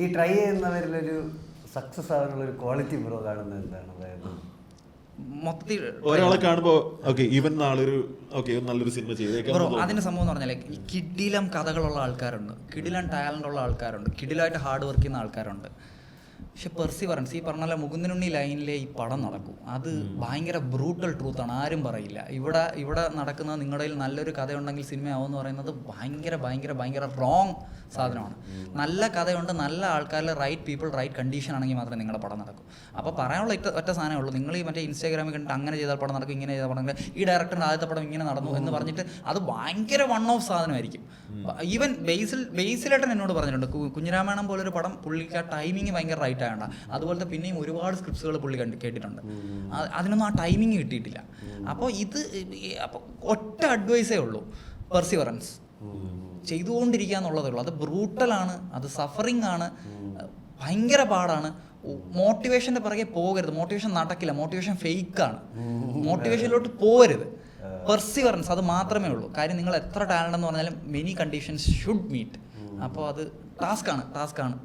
ഈ try ചെയ്യുന്നവരിലൊരു success ആവാനുള്ള ഒരു ക്വാളിറ്റി ബ്രോ കാണുന്നത് എന്താണ്? അതായത് മൊത്തത്തിൽ ഒരാളെ കാണുമ്പോ ഓക്കെ ഇവൻ നാളൊരു ഓക്കെ നല്ലൊരു സിനിമ ചെയ്തേക്കാം. അതിന്റെ സംഭവം എന്ന് പറഞ്ഞാൽ ഈ കിഡിലം കഥകളുള്ള ആൾക്കാരുണ്ട്. കിഡിലം ടാലന്റ് ഉള്ള ആൾക്കാരുണ്ട്. കിഡിലായിട്ട് ഹാർഡ് വർക്ക് ചെയ്യുന്ന ആൾക്കാരുണ്ട്. പക്ഷെ പെർസിവറൻസ് ഈ പറഞ്ഞ മുകുന്ദനുണ്ണി ലൈനിലെ ഈ പടം നടക്കും. അത് ഭയങ്കര ബ്രൂട്ടൽ ട്രൂത്താണ് ആരും പറയില്ല. ഇവിടെ ഇവിടെ നടക്കുന്ന നിങ്ങളുടെ നല്ലൊരു കഥയുണ്ടെങ്കിൽ സിനിമയാവും എന്ന് പറയുന്നത് ഭയങ്കര ഭയങ്കര ഭയങ്കര റോങ് സാധനമാണ്. നല്ല കഥയുണ്ട് നല്ല ആൾക്കാരിലെ റൈറ്റ് പീപ്പിൾ റൈറ്റ് കണ്ടീഷൻ ആണെങ്കിൽ മാത്രമേ നിങ്ങളുടെ പടം നടക്കൂ. അപ്പോൾ പറയാനുള്ള ഒറ്റ ഒറ്റ സാധനമേ ഉള്ളൂ. നിങ്ങൾ ഈ മറ്റേ ഇൻസ്റ്റാഗ്രാമിൽ കണ്ടിട്ട് അങ്ങനെ ചെയ്താൽ പടം നടക്കും ഇങ്ങനെ ചെയ്താൽ പടം ഈ ഡയറക്ടറിന്റെ ആദ്യത്തെ പടം ഇങ്ങനെ നടന്നു എന്ന് പറഞ്ഞിട്ട് അത് ഭയങ്കര വൺ ഓഫ് സാധനമായിരിക്കും. ഈവൻ ബേസിൽ ബേസിലേട്ടൻ എന്നോട് പറഞ്ഞിട്ടുണ്ട് കുഞ്ഞിരാമായണം പോലൊരു പടം പുള്ളിക്ക് ആ ടൈമിങ് ഭയങ്കര റൈറ്റ് ആയണ്ട അതുപോലത്തെ പിന്നെയും ഒരുപാട് സ്ക്രിപ്റ്റ്സുകൾ പുള്ളി കണ്ട് കേട്ടിട്ടുണ്ട്. അതിനൊന്നും ആ ടൈമിങ് കിട്ടിയിട്ടില്ല. അപ്പോൾ ഇത് അപ്പോൾ ഒറ്റ അഡ്വൈസേ ഉള്ളൂ. പെർസിവറൻസ് ചെയ്തുകൊണ്ടിരിക്കുക എന്നുള്ളതേ ഉള്ളൂ. അത് ബ്രൂട്ടലാണ് അത് സഫറിങ് ആണ്. ഭയങ്കര പാടാണ്. മോട്ടിവേഷന്റെ പുറകെ പോകരുത്. മോട്ടിവേഷൻ നടക്കില്ല. മോട്ടിവേഷൻ ഫേക്കാണ് മോട്ടിവേഷനിലോട്ട് പോകരുത്. പെർസിവറൻസ് അത് മാത്രമേ ഉള്ളൂ. കാര്യം നിങ്ങൾ എത്ര ടാലന്റ് എന്ന് പറഞ്ഞാലും മെനി കണ്ടീഷൻസ് ഷുഡ് മീറ്റ് അപ്പോൾ അത് ടാസ്ക്കാണ് ടാസ്ക്കാണ്